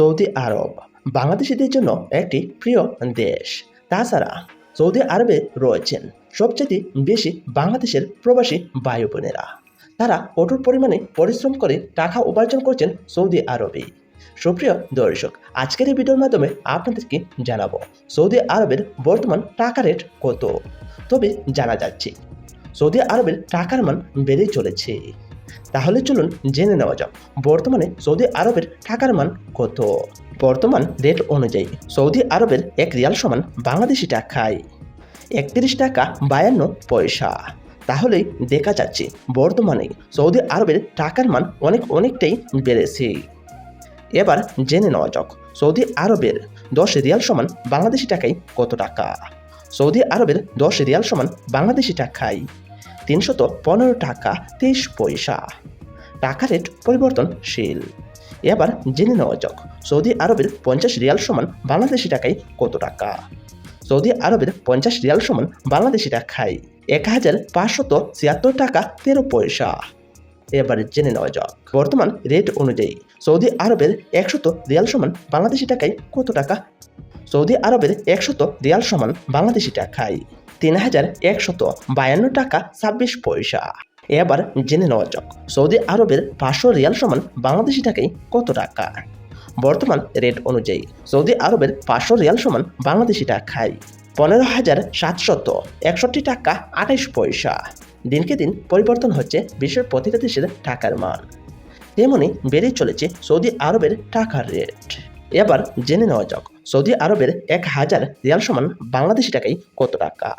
Saudi আরব। বাংলাদেশিদের জন্য একটি প্রিয় দেশ। তাছাড়া সৌদি আরবে রয়েছেন সবচেয়ে বেশি বাংলাদেশের প্রবাসী ভাই বোনেরা তারা কঠোর পরিমাণে পরিশ্রম করে টাকা উপার্জন করছেন সৌদি আরবে। সুপ্রিয় দর্শক, আজকের এই ভিডিওর মাধ্যমে আপনাদেরকে জানাব সৌদি আরবের বর্তমান টাকা রেট কত। তবে জানা যাচ্ছে, সৌদি আরবের টাকার মান বেড়ে চলেছে। তাহলে চলুন জেনে নেওয়া যাক, বর্তমানে সৌদি আরবের টাকার মান কত? বর্তমান রেট অনুযায়ী সৌদি আরবের এক রিয়াল সমান বাংলাদেশি টাকায় একত্রিশ টাকা বায়ান্ন পয়সা। তাহলেই দেখা যাচ্ছে বর্তমানে সৌদি আরবের টাকার মান অনেক অনেকটাই বেড়েছে। এবার জেনে নেওয়া যাক, সৌদি আরবের দশ রিয়াল সমান বাংলাদেশি টাকায় কত টাকা? সৌদি আরবের দশ রিয়াল সমান বাংলাদেশি টাকায় তিনশত পনেরো টাকা, তেইশ পয়সা। টাকা রেট পরিবর্তনশীল। এবার জেনে নেওয়া যাক, সৌদি আরবের পঞ্চাশ রিয়াল সমান বাংলাদেশি টাকায় কত টাকা? সৌদি আরবের পঞ্চাশ রিয়াল সমান বাংলাদেশি টাকায় এক হাজার পাঁচশত ছিয়াত্তর টাকা, তেরো পয়সা। এবার জেনে নেওয়া যাক, বর্তমান রেট অনুযায়ী সৌদি আরবের একশত রিয়াল সমান বাংলাদেশি টাকায় কত টাকা? সৌদি আরবের একশত রিয়াল সমান বাংলাদেশি টাকায়। তিন হাজার একশত বায়ান্ন টাকা ছাব্বিশ পয়সা। এবার জেনে নেওয়া যাক, সৌদি আরবের পাঁচশো রিয়াল সমান বাংলাদেশি টাকায় কত টাকা? বর্তমান রেট অনুযায়ী সৌদি আরবের পাঁচশো রিয়াল সমান বাংলাদেশি টাকায় পনেরো হাজার সাতশত একষট্টি টাকা আঠাইশ পয়সা। দিনকে দিন পরিবর্তন হচ্ছে বিশ্বের প্রতিটা দেশের টাকার মান। তেমনি বেড়েই চলেছে সৌদি আরবের টাকার রেট। এবার জেনে নেওয়া যাক, সৌদি আরবের এক হাজার রিয়াল সমান বাংলাদেশি টাকায় কত টাকা?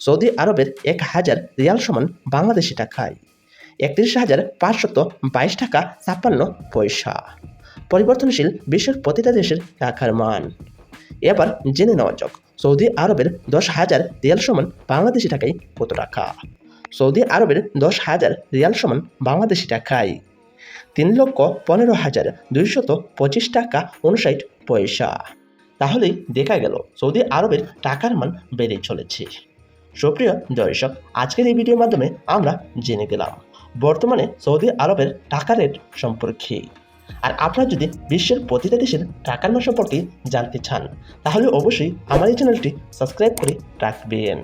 সৌদি আরবের এক হাজার রিয়াল সমান বাংলাদেশি টাকায় একত্রিশ হাজার পাঁচশত বাইশ টাকা ছাপ্পান্ন পয়সা। পরিবর্তনশীল বিশ্বের প্রতিটা দেশের টাকার মান। এবার জেনে নেওয়া যাক, সৌদি আরবের দশ হাজার রিয়াল সমান বাংলাদেশি টাকায় কত টাকা? সৌদি আরবের দশ হাজার রিয়াল সমান বাংলাদেশি টাকায় তিন লক্ষ পনেরো হাজার দুইশত পঁচিশ টাকা উনষাট পয়সা। তাহলেই দেখা গেল সৌদি আরবের টাকার মান বেড়ে চলেছে। সুপ্রিয় দর্শক, আজকের এই ভিডিওর মাধ্যমে আমরা জেনে গেলাম বর্তমানে সৌদি আরবের টাকা রেট সম্পর্কে। আর আপনারা যদি বিশ্বের প্রতিটা দেশের টাকার মান সম্পর্কে জানতে চান, তাহলে অবশ্যই আমার এই চ্যানেলটি সাবস্ক্রাইব করে রাখবেন।